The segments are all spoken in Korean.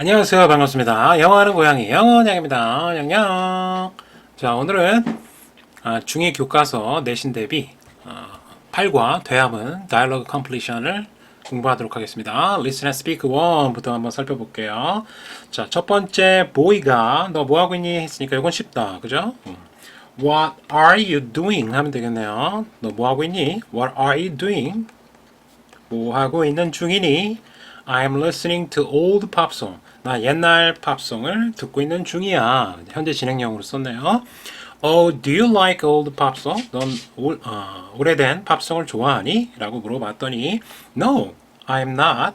안녕하세요. 반갑습니다. 영어하는 고양이 영어냥입니다. 영영. 자, 오늘은 아, 중2 교과서 내신 대비 어, 8과 대함은 Dialogue Completion을 공부하도록 하겠습니다. Listen and Speak 1부터 한번 살펴볼게요. 자, 첫 번째 보이가 너 뭐 하고 있니? 했으니까 이건 쉽다. 그죠? 음. What are you doing? 하면 되겠네요. 너 뭐 하고 있니? What are you doing? 뭐 하고 있는 중이니? I'm listening to old pop song. 나 옛날 팝송을 듣고 있는 중이야. 현재 진행형으로 썼네요. Oh, do you like old pop song? 넌 올, 어, 오래된 팝송을 좋아하니? 라고 물어봤더니 No, I'm not.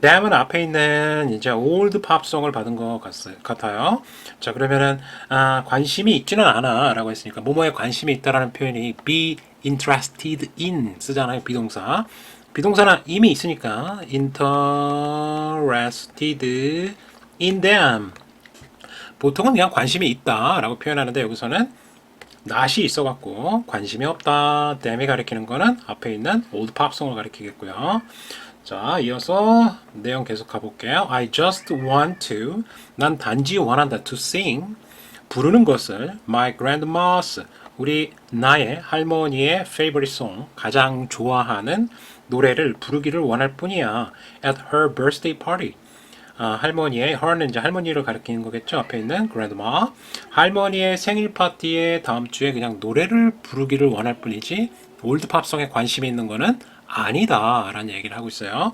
dam은 앞에 있는 이제 old 팝송을 받은 것 같- 같아요. 자 그러면은 아, 관심이 있지는 않아 라고 했으니까 뭐뭐에 관심이 있다라는 표현이 be interested in 쓰잖아요 비동사 비동사는 이미 있으니까 interested in them. 보통은 그냥 관심이 있다 라고 표현하는데 여기서는 not이 있어갖고 관심이 없다. them이 가리키는 거는 앞에 있는 old pop송을 가리키겠고요. 자 이어서 내용 계속 가볼게요. I just want to. 난 단지 원한다. to sing. 부르는 것을 my grandma's 우리 나의 할머니의 favorite song 가장 좋아하는 노래를 부르기를 원할 뿐이야. at her birthday party 아, 할머니의 her는 이제 할머니를 가리키는 거겠죠 앞에 있는 grandma 할머니의 생일 파티에 다음 주에 그냥 노래를 부르기를 원할 뿐이지 올드 팝송에 관심이 있는 거는 아니다 라는 얘기를 하고 있어요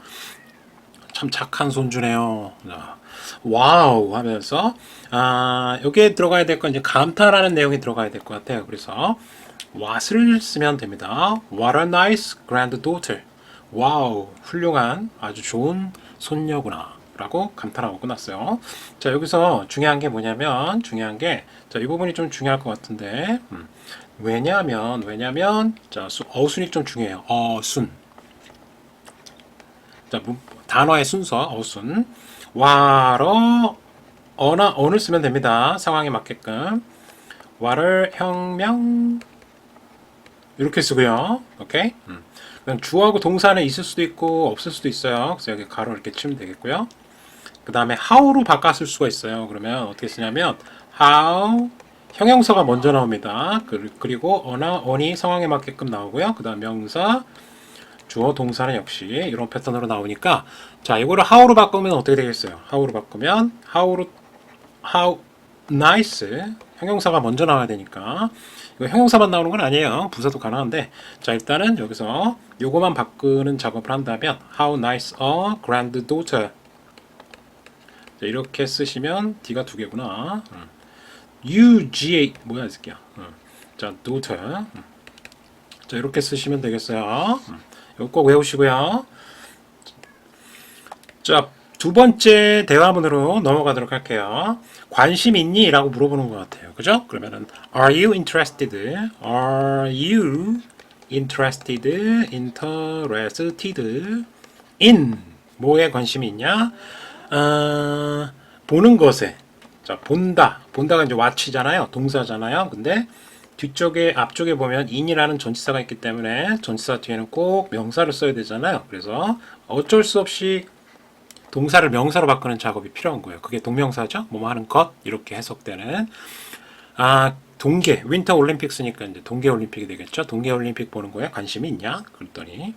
참 착한 손주네요. 자, 와우 하면서 아, 여기에 들어가야 될 건 이제 감탄하는 내용이 들어가야 될 것 같아요. 그래서 what을 쓰면 됩니다. What a nice granddaughter. 와우, 훌륭한 아주 좋은 손녀구나. 라고 감탄하고 끝났어요. 자, 여기서 중요한 게 뭐냐면, 중요한 게, 자, 이 부분이 좀 중요할 것 같은데, 음, 왜냐면, 왜냐면, 자, 수- 어순이 좀 중요해요. 어순. 자, 문- 단어의 순서, 어순. 와러, 어나, 어를 쓰면 됩니다. 상황에 맞게끔. 와를 혁명, 이렇게 쓰고요. 오케이? 음. 주어하고 동사는 있을 수도 있고, 없을 수도 있어요. 그래서 여기 가로 이렇게 치면 되겠고요. 그 다음에 how로 바꿨을 수가 있어요. 그러면 어떻게 쓰냐면, how, 형용사가 먼저 나옵니다. 그- 그리고 어나, on이 상황에 맞게끔 나오고요. 그 다음 명사, 주어 동사는 역시 이런 패턴으로 나오니까 자 이거를 how로 바꾸면 어떻게 되겠어요? how로 바꾸면 how로 how nice 형용사가 먼저 나와야 되니까 이거 형용사만 나오는 건 아니에요. 부사도 가능한데 자 일단은 여기서 요거만 바꾸는 작업을 한다면 how nice a granddaughter 자, 이렇게 쓰시면 D가 두 개구나. 음. U G A 뭐야 이 새끼야. 음. 자 daughter 음. 자 이렇게 쓰시면 되겠어요. 음. 이거 꼭 외우시고요. 자, 두 번째 대화문으로 넘어가도록 할게요. 관심 있니? 라고 물어보는 것 같아요. 그죠? 그러면은 Are you interested? Are you interested? Interested in 뭐에 관심이 있냐? 어, 보는 것에. 자 본다. 본다가 이제 watch잖아요. 동사잖아요. 근데 뒤쪽에 앞쪽에 보면 in이라는 전치사가 있기 때문에 전치사 뒤에는 꼭 명사를 써야 되잖아요. 그래서 어쩔 수 없이 동사를 명사로 바꾸는 작업이 필요한 거예요. 그게 동명사죠? 뭐뭐 하는 것? 이렇게 해석되는. 아 동계. 윈터 올림픽스니까 이제 동계 올림픽이 되겠죠? 동계 올림픽 보는 거에 관심이 있냐? 그랬더니.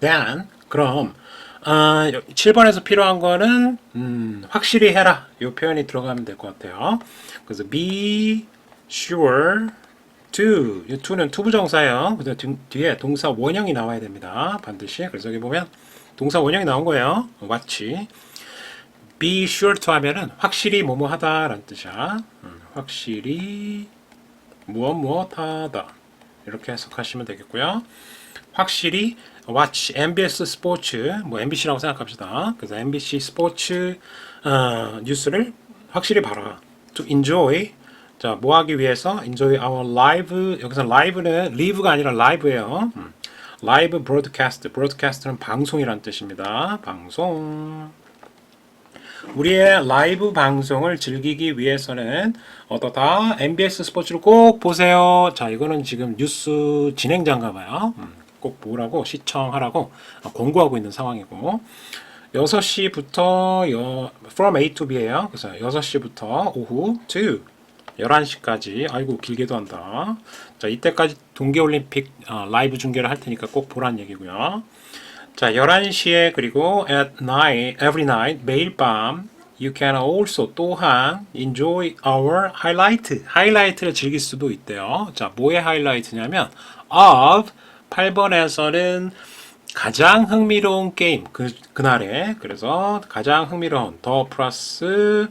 then 그럼 아, 7번에서 필요한 거는 음, 확실히 해라 이 표현이 들어가면 될 것 같아요. 그래서 be sure to 이 to는 투부정사예요. 그다음 뒤- 뒤에 동사 원형이 나와야 됩니다. 반드시. 그래서 여기 보면 동사 원형이 나온 거예요. watch. be sure to 하면은 확실히 뭐뭐 하다라는 뜻이야. 음, 확실히 무엇 무엇 하다 이렇게 해석하시면 되겠고요. 확실히 watch MBS 스포츠 뭐 MBC라고 생각합시다. 그래서 MBC 스포츠 어, 뉴스를 확실히 봐라. To enjoy 자, 뭐 하기 위해서 enjoy our live 여기서 live는 live가 아니라 live예요. 음. live broadcast broadcast는 방송이란 뜻입니다. 방송 우리의 라이브 방송을 즐기기 위해서는 어떠다 MBS 스포츠를 꼭 보세요. 자, 이거는 지금 뉴스 진행자인가 봐요. 음, 꼭 보라고 시청하라고 어, 권고하고 있는 상황이고 6시부터 여, from A to B예요. 그래서 6시부터 오후 2 11시까지 아이고 길게도 한다. 자, 이때까지 동계 올림픽 어, 라이브 중계를 할 테니까 꼭 보란 얘기고요. 자, 11시에 그리고 at night every night 매일 밤 you can also 또한 enjoy our highlight 하이라이트를 즐길 수도 있대요. 자, 뭐의 하이라이트냐면 of 8번에서는 가장 흥미로운 게임 그 그날에 그래서 가장 흥미로운 더 플러스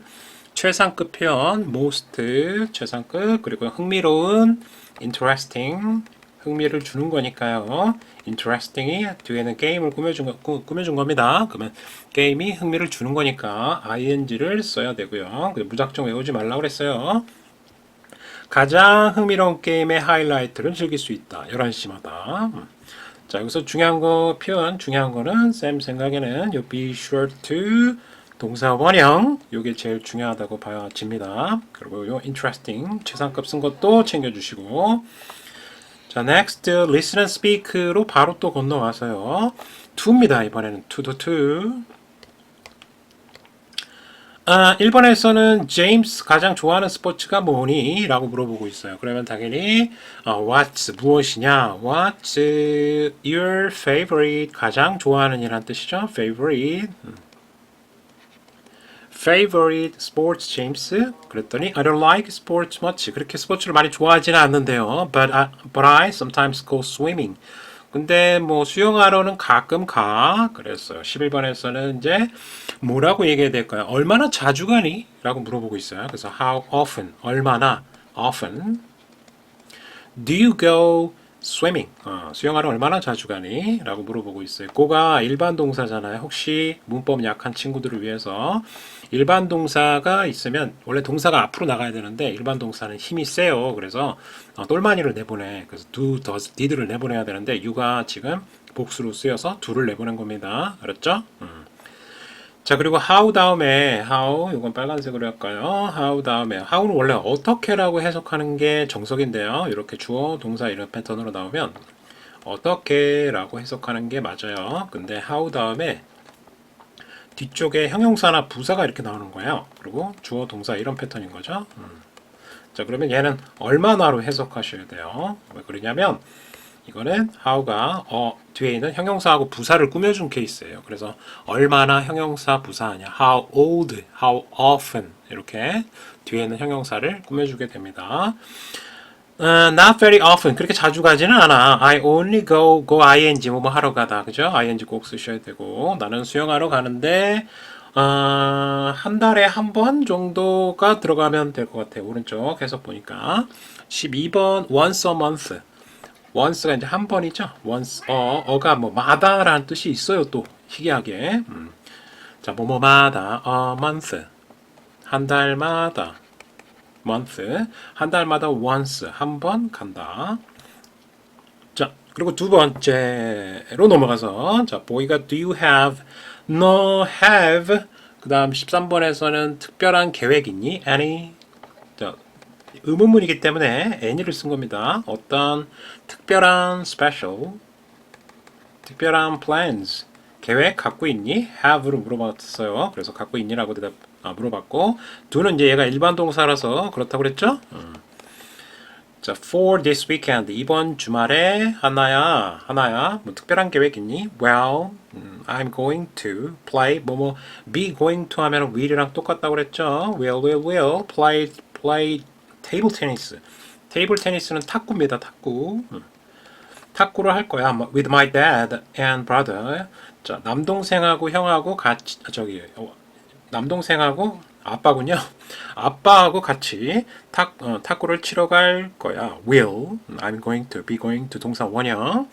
최상급 표현 most 최상급 그리고 흥미로운 interesting 흥미를 주는 거니까요. interesting이 뒤에는 게임을 꾸며준, 거, 꾸- 꾸며준 겁니다. 그러면 게임이 흥미를 주는 거니까 ing를 써야 되고요. 무작정 외우지 말라고 그랬어요. 가장 흥미로운 게임의 하이라이트를 즐길 수 있다. 11시마다. 자, 여기서 중요한 거, 표현, 중요한 거는 쌤 생각에는 요 be sure to 동사 원형 요게 제일 중요하다고 봐집니다. 그리고 요 interesting 최상급 쓴 것도 챙겨주시고 자, next listen and speak로 바로 또 건너와서요. to입니다. 이번에는 to the to. 아, 1번에서는 제임스 가장 좋아하는 스포츠가 뭐니? 라고 물어보고 있어요. 그러면 당연히 어, what's 무엇이냐? What's your favorite? 가장 좋아하는 이란 뜻이죠. favorite. 음. favorite sports James? 그랬더니 I don't like sports much. 그렇게 스포츠를 많이 좋아하지는 않는데요. But I, but I sometimes go swimming. 근데 뭐 수영하러는 가끔 가. 그랬어요. 11번에서는 이제 뭐라고 얘기해야 될까요? 얼마나 자주 가니? 라고 물어보고 있어요. 그래서 how often, 얼마나 often do you go swimming? 어, 수영하러 얼마나 자주 가니? 라고 물어보고 있어요. 고가 일반 동사잖아요. 혹시 문법 약한 친구들을 위해서 일반 동사가 있으면 원래 동사가 앞으로 나가야 되는데 일반 동사는 힘이 세요. 그래서 어, 똘마니를 내보내. 그래서 do, does, did를 내보내야 되는데 you가 지금 복수로 쓰여서 do를 내보낸 겁니다. 알았죠? 음. 자 그리고 how 다음에 how 이건 빨간색으로 할까요? how 다음에 how는 원래 어떻게라고 해석하는 게 정석인데요. 이렇게 주어 동사 이런 패턴으로 나오면 어떻게라고 해석하는 게 맞아요. 근데 how 다음에 뒤쪽에 형용사나 부사가 이렇게 나오는 거예요. 그리고 주어 동사 이런 패턴인 거죠. 음. 자 그러면 얘는 얼마나로 해석하셔야 돼요. 왜 그러냐면 이거는 how가 어, 뒤에 있는 형용사하고 부사를 꾸며준 케이스예요. 그래서 얼마나 형용사 부사하냐, how old, how often 이렇게 뒤에 있는 형용사를 꾸며주게 됩니다. 어, not very often 그렇게 자주 가지는 않아. I only go go ing 뭐뭐 하러 가다 그죠? ing 꼭 쓰셔야 되고 나는 수영하러 가는데 어, 한 달에 한 번 정도가 들어가면 될 것 같아요. 오른쪽 해석 보니까 12번 once a month once가 이제 한 번이죠. once 어 어가 뭐 마다라는 뜻이 있어요. 또 희귀하게 음. 자 뭐뭐마다 a month 한 달마다 month 한 달마다 once 한 번 간다. 자 그리고 두 번째로 넘어가서 자 보이가 do you have no have 그 다음 13번에서는 특별한 계획 있니? any 자 의문문이기 때문에 any를 쓴 겁니다. 어떤 특별한 special 특별한 plans 계획 갖고 있니? have로 물어봤어요. 그래서 갖고 있니라고 대답 아, 물어봤고 do는 이제 얘가 일반 동사라서 그렇다고 그랬죠? 음. 자, for this weekend 이번 주말에 하나야 하나야 뭐 특별한 계획 있니? Well, 음, I'm going to play 뭐뭐 be going to 하면 will이랑 똑같다고 그랬죠? Will, will, will play play table tennis. 테이블 테니스는 탁구입니다. 탁구. 음. 탁구를 할 거야. With my dad and brother. 자, 남동생하고 형하고 같이 아, 저기 어, 남동생하고 아빠군요. 아빠하고 같이 탁 어, 탁구를 치러 갈 거야. Will. I'm going to be going to 동사 원형.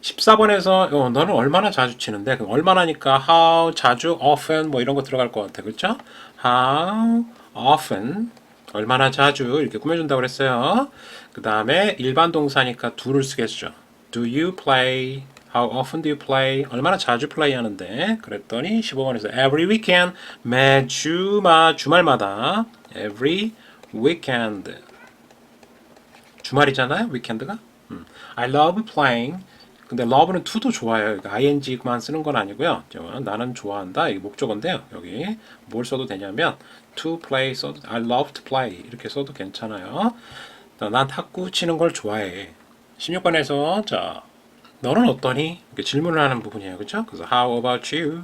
14번에서 어, 너는 얼마나 자주 치는데? 그럼 얼마나니까 how 자주 often 뭐 이런 거 들어갈 것 같아. 그렇죠? How often 얼마나 자주 이렇게 꾸며준다고 그랬어요. 그 다음에 일반 동사니까 do를 쓰겠죠. Do you play? How often do you play? 얼마나 자주 플레이 하는데? 그랬더니 15번에서 every weekend 매주 마 주말마다 every weekend 주말이잖아요. weekend가. 음. I love playing 근데 love는 to도 좋아요. 그러니까 ing만 쓰는 건 아니고요. 저, 나는 좋아한다. 이게 목적어인데요. 여기 뭘 써도 되냐면 to play 써도 I love to play 이렇게 써도 괜찮아요. 난 탁구 치는 걸 좋아해. 16번에서 자 너는 어떠니? 이렇게 질문을 하는 부분이에요. 그렇죠? 그래서 how about you?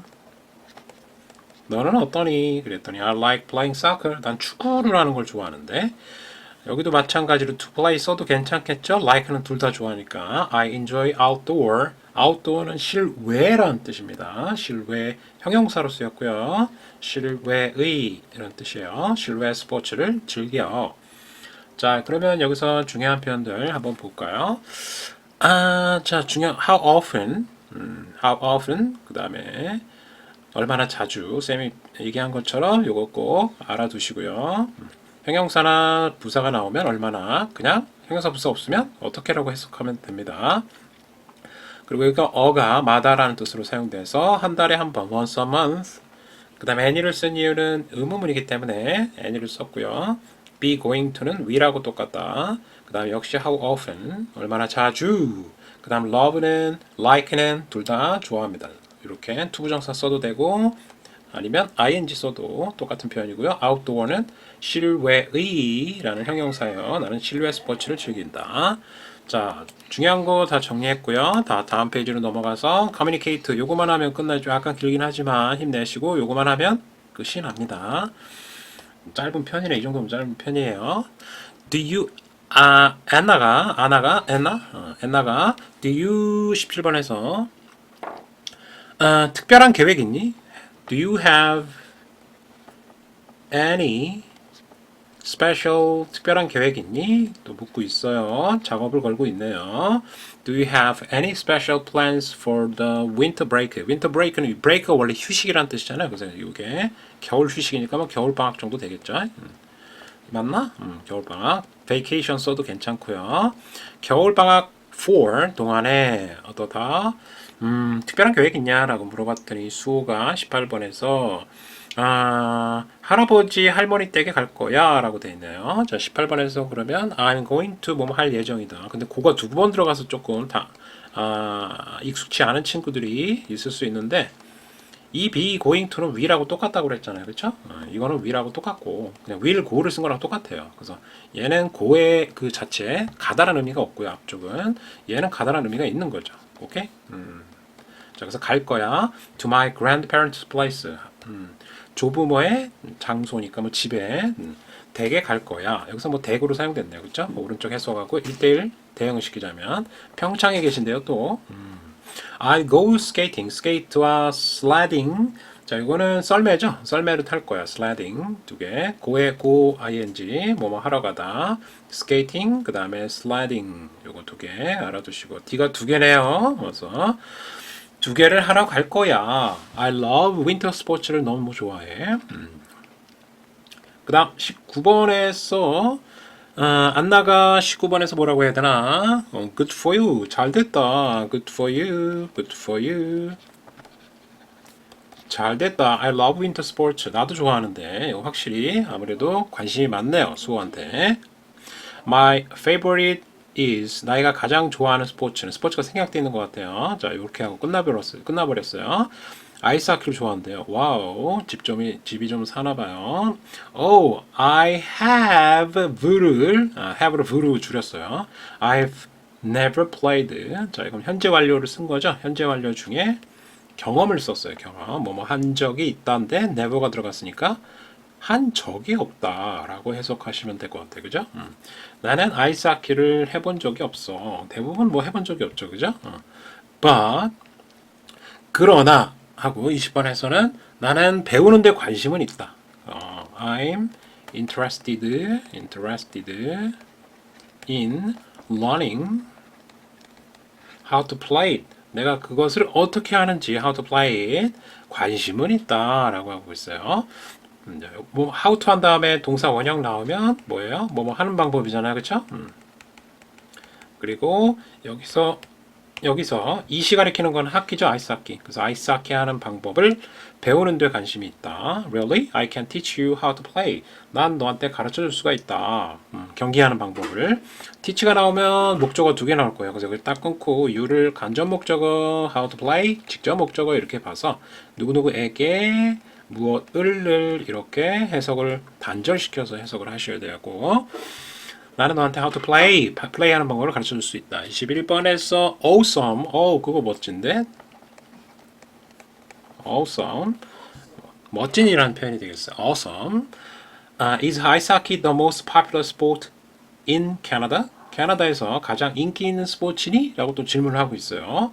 너는 어떠니? 그랬더니 I like playing soccer. 난 축구를 하는 걸 좋아하는데 여기도 마찬가지로 to play 써도 괜찮겠죠? like는 둘 다 좋아하니까 I enjoy outdoor. outdoor는 실외라는 뜻입니다. 실외 형용사로 쓰였고요. 실외의 이런 뜻이에요. 실외 스포츠를 즐겨. 자, 그러면 여기서 중요한 표현들 한번 볼까요? 아, 자, 중요 how often, 음, how often, 그 다음에 얼마나 자주 쌤이 얘기한 것처럼 요거 꼭 알아두시고요. 음, 형용사나 부사가 나오면 얼마나 그냥 형용사 부사 없으면 어떻게라고 해석하면 됩니다. 그리고 여기가 어가 마다라는 뜻으로 사용돼서 한 달에 한 번 once a month 그 다음에 any를 쓴 이유는 의문문이기 때문에 any를 썼고요. Be going to는 we라고 똑같다. 그 다음에 역시 how often 얼마나 자주 그 다음 love는 like는 둘 다 좋아합니다. 이렇게 투부정사 써도 되고 아니면 ing 써도 똑같은 표현이고요. outdoor는 실외의라는 형용사예요. 나는 실외 스포츠를 즐긴다. 자, 중요한 거 다 정리했고요. 다 다음 페이지로 넘어가서 communicate 요거만 하면 끝나죠. 약간 길긴 하지만 힘내시고 요거만 하면 끝이 납니다. 짧은 편이네. 이 정도면 짧은 편이에요. Do you 아 안나가 아나가 엔나 어, 엔나가 Do you 17번에서 아, 특별한 계획 있니? Do you have any special 특별한 계획 있니? 또 묻고 있어요. 작업을 걸고 있네요. Do you have any special plans for the winter break? winter break는 break가 원래 휴식이란 뜻이잖아요. 그래서 이게 겨울 휴식이니까 뭐 겨울 방학 정도 되겠죠. 음. 맞나? 음, 겨울 방학. vacation 써도 괜찮고요. 겨울 방학 for 동안에 어떠다? 음, 특별한 계획 있냐라고 물어봤더니 수호가 18번에서 아, 할아버지 할머니 댁에 갈 거야 라고 돼 있네요. 자, 18번에서 그러면 I'm going to 뭐 할 예정이다. 근데 그거 두번 들어가서 조금 다 아, 익숙치 않은 친구들이 있을 수 있는데 이 be going to는 will하고 똑같다고 그랬잖아요. 그렇죠? 어, 이거는 will하고 똑같고 그냥 will go를 쓴 거랑 똑같아요. 그래서 얘는 go의 그 자체 가다라는 의미가 없고요. 앞쪽은 얘는 가다라는 의미가 있는 거죠. 오케이? 음. 자, 그래서 갈 거야. To my grandparents' place. 음. 조부모의 장소니까 뭐 집에 음, 댁에 갈 거야. 여기서 뭐 댁으로 사용됐네요. 그렇죠? 뭐 오른쪽 해석하고 1대1 대응을 시키자면 평창에 계신데요, 또. 음. I go skating. skate와 sledding. 자, 이거는 썰매죠. 썰매를 탈 거야. sledding 두 개. 고에 고 ing 뭐뭐 하러 가다. skating 그다음에 sledding 요거 두 개 알아두시고 D가 두 개네요. 그래서 두 개를 하러 갈 거야. I love winter sports를 너무 좋아해. 음. 그 다음 19번에서 어, 안나가 19번에서 뭐라고 해야 되나? 어, good for you. 잘 됐다. good for you. good for you. 잘 됐다. I love winter sports. 나도 좋아하는데 확실히 아무래도 관심이 많네요. 수호한테. My favorite is 나이가 가장 좋아하는 스포츠는 스포츠가 생략되어 있는 것 같아요. 자 이렇게 하고 끝나버렸어요. 끝나버렸어요. 아이스하키를 좋아한대요. 와우, 집 좀이 집이 좀 사나 봐요. Oh, I have 부를 아, have를 부로 줄였어요. I've never played. 자, 이건 현재 완료를 쓴 거죠. 현재 완료 중에 경험을 썼어요. 경험. 뭐뭐 한 적이 있다인데 never가 들어갔으니까 한 적이 없다라고 해석하시면 될 것 같아요. 그죠? 음. 나는 아이스 하키를 해본 적이 없어. 대부분 뭐 해본 적이 없죠. 그죠? 어. But 그러나 하고 20번에서는 나는 배우는데 관심은 있다. 어, I'm interested, interested in learning how to play it. 내가 그것을 어떻게 하는지 how to play it 관심은 있다라고 하고 있어요. 음, 뭐 how to 한 다음에 동사 원형 나오면 뭐예요? 뭐 뭐 하는 방법이잖아요, 그렇죠? 음. 그리고 여기서 여기서 이시 가리키는 건 하키죠? 아이스하키 그래서 아이스하키 하는 방법을 배우는 데 관심이 있다. Really? I can teach you how to play. 난 너한테 가르쳐 줄 수가 있다. 음, 경기하는 방법을. teach가 나오면 목적어 두 개 나올 거예요. 그래서 이걸 딱 끊고 you를 간접 목적어 how to play 직접 목적어 이렇게 봐서 누구누구에게 무엇을 이렇게 해석을 단절시켜서 해석을 하셔야 되고 나는 너한테 how to play, 파- play 하는 방법을 가르쳐 줄 수 있다. 21번에서 awesome, 어 그거 멋진데? awesome, 멋진이라는 표현이 되겠어요. awesome. Uh, is ice hockey the most popular sport in Canada? 캐나다에서 가장 인기 있는 스포츠니? 라고 또 질문을 하고 있어요.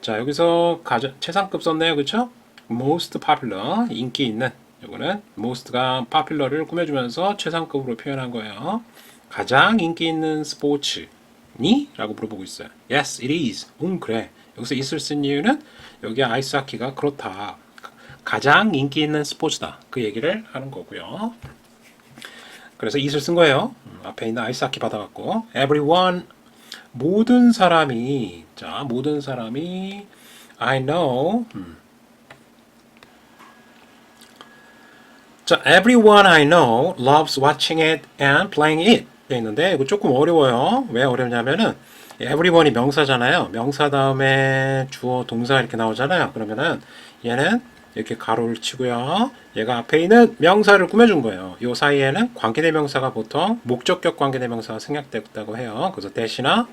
자, 여기서 가장 최상급 썼네요. 그쵸? Most popular, 인기 있는. 요거는 most가 popular를 꾸며주면서 최상급으로 표현한 거예요. 가장 인기 있는 스포츠니? 라고 물어보고 있어요. Yes, it is. 응, 그래. 여기서 is를 쓴 이유는 여기 아이스하키가 그렇다. 가장 인기 있는 스포츠다. 그 얘기를 하는 거고요. 그래서 it을 쓴 거예요. 음, 앞에 있는 아이스하키 받아갖고 everyone 모든 사람이 자 모든 사람이 I know 음. 자 everyone I know loves watching it and playing it 돼 있는데 이거 조금 어려워요. 왜 어렵냐면은 everyone이 명사잖아요. 명사 다음에 주어 동사 이렇게 나오잖아요. 그러면은 얘는 이렇게 가로를 치고요. 얘가 앞에 있는 명사를 꾸며준 거예요. 이 사이에는 관계대명사가 보통 목적격 관계대명사가 생략됐다고 해요. 그래서 대신나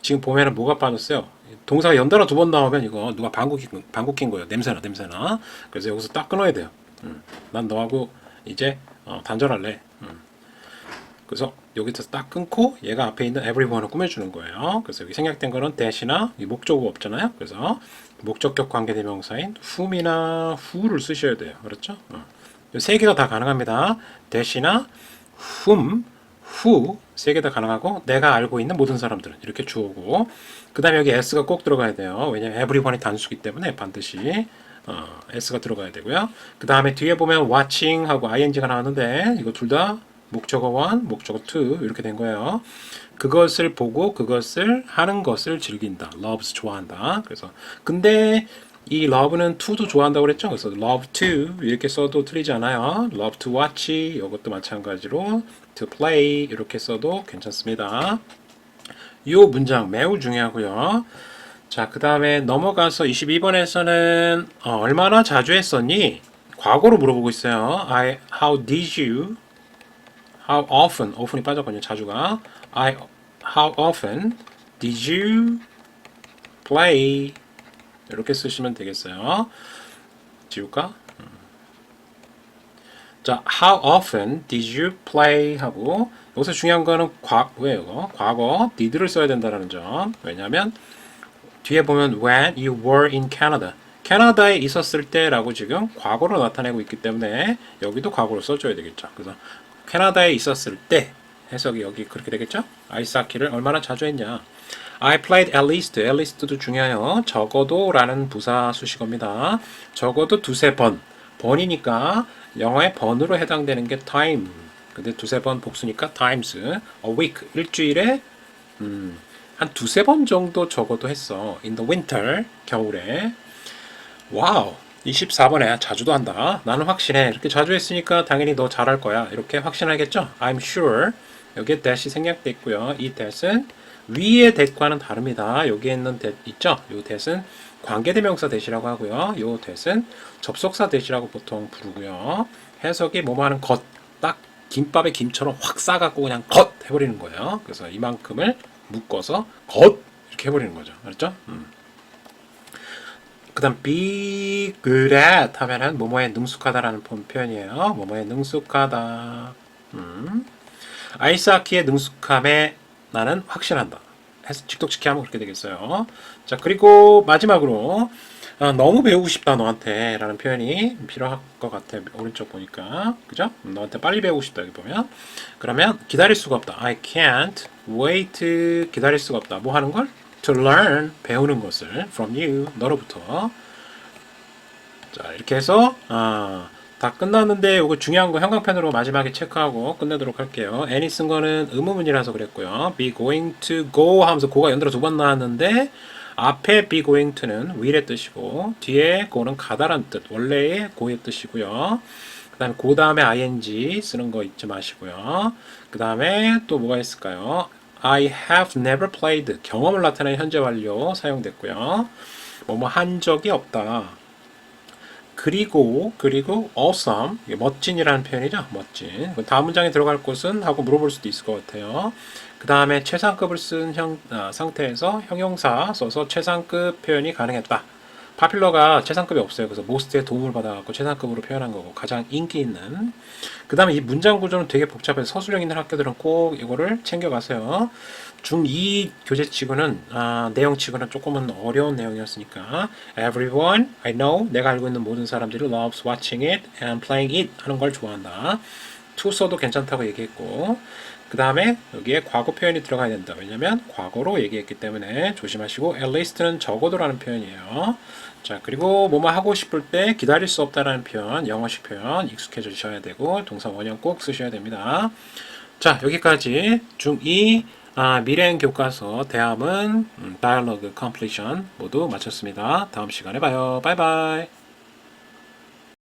지금 보면은 뭐가 빠졌어요? 동사가 연달아 두 번 나오면 이거 누가 방구 낀, 방구 낀 거예요. 냄새나 냄새나. 그래서 여기서 딱 끊어야 돼요. 음, 난 너하고 이제 어, 단절할래. 음. 그래서 여기서 딱 끊고 얘가 앞에 있는 everyone을 꾸며주는 거예요. 그래서 여기 생략된 거는 대시나 이 목적어가 없잖아요. 그래서 목적격 관계대명사인 whom이나 who를 쓰셔야 돼요. 그렇죠? 어. 이세 개가 다 가능합니다. 대시나 whom, who 세 개 다 가능하고 내가 알고 있는 모든 사람들은 이렇게 주어고 그 다음에 여기 s가 꼭 들어가야 돼요. 왜냐면 everyone이 단수기 때문에 반드시 어, s가 들어가야 되고요. 그 다음에 뒤에 보면 watching 하고 ing가 나왔는데 이거 둘 다 목적어 1, 목적어 2 이렇게 된 거예요. 그것을 보고 그것을 하는 것을 즐긴다. loves 좋아한다. 그래서 근데 이 love는 to도 좋아한다고 그랬죠. 그래서 love to 이렇게 써도 틀리지 않아요. love to watch 이것도 마찬가지로 to play 이렇게 써도 괜찮습니다. 이 문장 매우 중요하고요. 자, 그 다음에 넘어가서 22번에서는 어, 얼마나 자주 했었니? 과거로 물어보고 있어요. I, how did you? How often? often이 빠졌거든요. 자주가. I, how often did you play? 이렇게 쓰시면 되겠어요. 지울까? 음. 자, how often did you play? 하고 여기서 중요한 거는 과거예요. 이거. 과거 did를 써야 된다는 점. 왜냐하면 뒤에 보면 when you were in Canada. 캐나다에 있었을 때라고 지금 과거로 나타내고 있기 때문에 여기도 과거로 써줘야 되겠죠. 그래서 캐나다에 있었을 때 해석이 여기 그렇게 되겠죠? 아이스 하키를 얼마나 자주 했냐? I played at least. at least도 중요해요. 적어도 라는 부사 수식어입니다. 적어도 두세 번. 번이니까 영어의 번으로 해당되는 게 time. 근데 두세 번 복수니까 times. a week. 일주일에 음, 한 두세 번 정도 적어도 했어. in the winter. 겨울에. 와우. 24번에 자주도 한다. 나는 확신해. 이렇게 자주 했으니까 당연히 너 잘할 거야. 이렇게 확신하겠죠? I'm sure. 여기에 생략돼 있고요. 이 that은 위의 that과는 다릅니다. 여기에 있는 that 있죠? 이 that은 관계대명사 that이라고 하고요. 이 that은 접속사 that이라고 보통 부르고요. 해석이 뭐뭐 하는 것. 딱 김밥에 김처럼 확 싸갖고 그냥 것 해버리는 거예요. 그래서 이만큼을 묶어서 것 이렇게 해버리는 거죠. 알았죠? 음. 그 다음 be good at 하면은 뭐뭐에 능숙하다라는 표- 표현이에요. 뭐뭐에 능숙하다. 음. 아이스하키의 능숙함에 나는 확신한다. 해서 직독직해 하면 그렇게 되겠어요. 자 그리고 마지막으로 어, 너무 배우고 싶다 너한테. 라는 표현이 필요할 것 같아. 오른쪽 보니까. 그죠? 음, 너한테 빨리 배우고 싶다 여기 보면. 그러면 기다릴 수가 없다. I can't wait. 기다릴 수가 없다. 뭐 하는 걸? to learn. 배우는 것을. From you. 너로부터. 자 이렇게 해서 아, 다 끝났는데 이거 중요한 거 형광펜으로 마지막에 체크하고 끝내도록 할게요. any 쓴 거는 의문문이라서 그랬고요. be going to go 하면서 고가 연달아 두 번 나왔는데 앞에 be going to는 will의 뜻이고 뒤에 go는 가다란 뜻, 원래의 go의 뜻이고요. 그 다음에 그 다음에 ing 쓰는 거 잊지 마시고요. 그 다음에 또 뭐가 있을까요? I have never played 경험을 나타내는 현재 완료 사용됐고요. 뭐뭐 한 적이 없다. 그리고 그리고 awesome 이게 멋진이라는 표현이죠. 멋진. 그 다음 문장에 들어갈 곳은 하고 물어볼 수도 있을 것 같아요. 그 다음에 최상급을 쓴 형, 아, 상태에서 형용사 써서 최상급 표현이 가능했다. 파필러가 최상급이 없어요. 그래서 모스트의 도움을 받아갖고 최상급으로 표현한 거고 가장 인기 있는. 그 다음에 이 문장 구조는 되게 복잡해서 서술형 있는 학교들은 꼭 이거를 챙겨가세요. 중2 교재 치고는 아, 내용 치고는 조금은 어려운 내용이었으니까 everyone I know 내가 알고 있는 모든 사람들이 loves watching it and playing it 하는 걸 좋아한다. to 써도 괜찮다고 얘기했고 그 다음에 여기에 과거 표현이 들어가야 된다. 왜냐면 과거로 얘기했기 때문에 조심하시고 at least는 적어도라는 표현이에요. 자 그리고 뭐뭐 하고 싶을 때 기다릴 수 없다라는 표현 영어식 표현 익숙해지셔야 되고 동사 원형 꼭 쓰셔야 됩니다. 자 여기까지 중2 아, 미래행 교과서 대함은 음, 다이얼로그 컴플리션 모두 마쳤습니다. 다음 시간에 봐요. 바이바이.